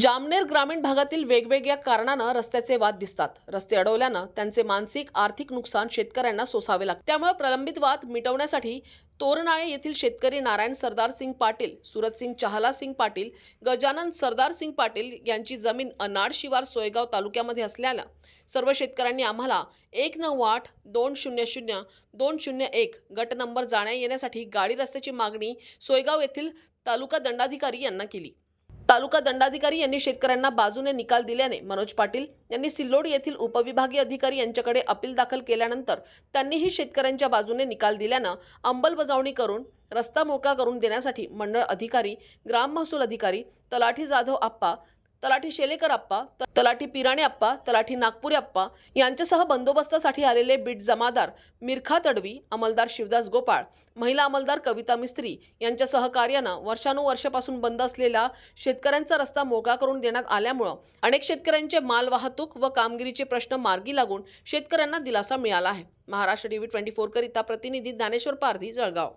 जामनेर ग्रामीण भागातील वेगवेगळ्या कारणानं रस्त्याचे वाद दिसतात. रस्ते अडवल्यानं त्यांचे मानसिक आर्थिक नुकसान शेतकऱ्यांना सोसावे लागते. त्यामुळे प्रलंबित वाद मिटवण्यासाठी तोरणाळे येथील शेतकरी नारायण सरदार सिंग पाटील सुरतसिंग चहाला सिंग पाटील गजानन सरदार सिंग पाटील यांची जमीन अनाड शिवार सोयगाव तालुक्यामध्ये असल्यानं सर्व शेतकऱ्यांनी आम्हाला एक नऊ आठ दोन शून्य शून्य दोन शून्य एक गट नंबर जाण्या येण्यासाठी गाडी रस्त्याची मागणी सोयगाव येथील तालुका दंडाधिकारी यांना केली. तालुका दंडाधिकारी यांनी शेतकऱ्यांना बाजूने निकाल दिल्याने मनोज पाटील यांनी सिल्लोड येथील उपविभागीय अधिकारी यांच्याकडे अपील दाखल केल्यानंतर त्यांनीही शेतकऱ्यांच्या बाजूने निकाल दिल्यानं अंमलबजावणी करून रस्ता मोकळा करून देण्यासाठी मंडळ अधिकारी ग्राम महसूल अधिकारी तलाठी जाधव आप्पा तलाठी शेलेकर आप्पा तलाठी पिराणे आप्पा तलाठी नागपुरे आप्पा यांच्यासह बंदोबस्तासाठी आलेले बीट जमादार मिरखा तडवी अंमलदार शिवदास गोपाळ महिला अंमलदार कविता मिस्त्री यांच्या सहकार्यानं वर्षानुवर्षापासून बंद असलेला शेतकऱ्यांचा रस्ता मोकळा करून देण्यात आल्यामुळं अनेक शेतकऱ्यांचे माल वाहतूक व कामगिरीचे प्रश्न मार्गी लागून शेतकऱ्यांना दिलासा मिळाला आहे. महाराष्ट्र टीव्ही ट्वेंटी फोर करिता प्रतिनिधी ज्ञानेश्वर पारधी जळगाव.